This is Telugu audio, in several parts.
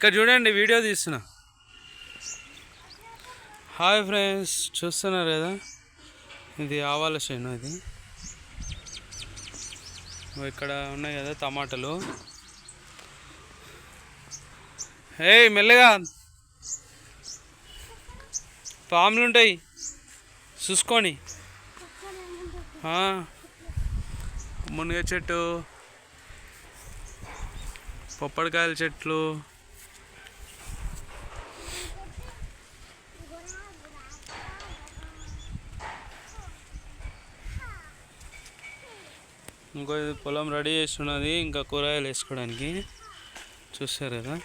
ఇక్కడ చూడండి వీడియో తీస్తున్నా. హాయ్ ఫ్రెండ్స్ చూస్తున్నారు కదా? ఇది ఆవాల చేను ఇది. ఇక్కడ ఉన్నాయి కదా టమాటాలు. ఏయ్ మెల్లగా. పాములు ఉంటాయి. చూసుకొని. మునగ చెట్టు. పొప్పడికాయల చెట్లు. ఇంకో ఇది పొలం రెడీ చేస్తున్నది ఇంకా కూరగాయలు వేసుకోవడానికి. చూస్తారు కదా?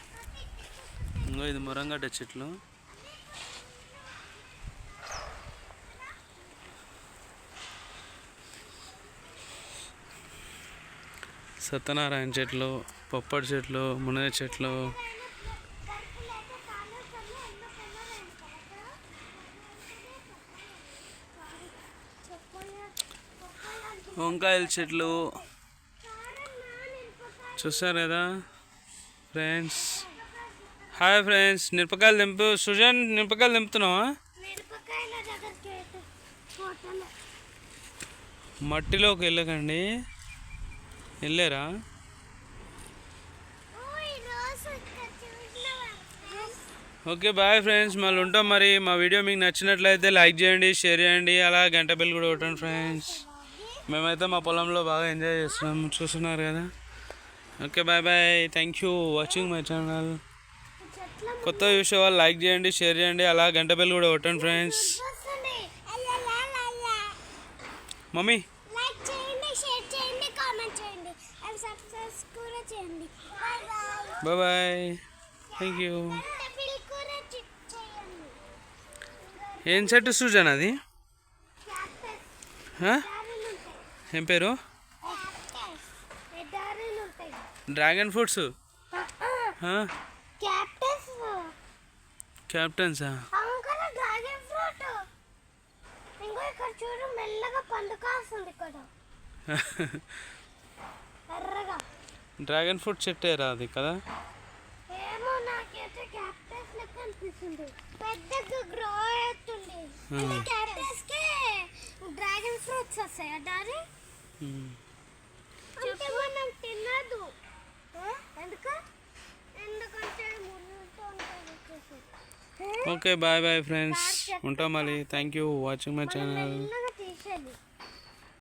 ఇంకో ఇది మురంగడ్డ చెట్లు. సత్యనారాయణ చెట్లు పప్పడి చెట్లు మునగ చెట్లు వంకాయల చెట్లు. చూస్తారు కదా? ఫ్రెండ్స్. Hi friends. మిరపకాయలు దింపు సుజన్ మిరపకాయలు దింపుతున్నావా? మట్టిలోకి వెళ్ళకండి. వెళ్ళారా? Okay bye friends. మళ్ళీ ఉంటాం మరి. మా వీడియో మీకు నచ్చినట్లయితే లైక్ చేయండి షేర్ చేయండి. అలా గంట బిల్ కూడా కొట్టండి ఫ్రెండ్స్. మేమైతే మా పొలంలో బాగా ఎంజాయ్ చేస్తున్నాం చూస్తున్నారు కదా. Okay bye bye thank you watching my channel కొత్త చూసే వాళ్ళు లైక్ చేయండి షేర్ చేయండి అలా గంట బిల్ కూడా కొట్టండి friends. Mummy bye bye thank you ఏం చెట్టు సూజన్ అది? ఏం పేరు? Dragon fruits. క్యాప్టెన్సా. Dragon fruit. చెట్టేరా అది కదా? పెద్దగా గ్రో అవుతుంది. డ్రాగన్ ఫ్రూట్స్ వస్తాయా మ్మ్. అంటే మనం తినదు. ఎందుకు? ఎందుకంటే. ఓకే బాయ్ బాయ్ ఫ్రెండ్స్ ఉంటాం మళ్ళీ. Thank you watching my channel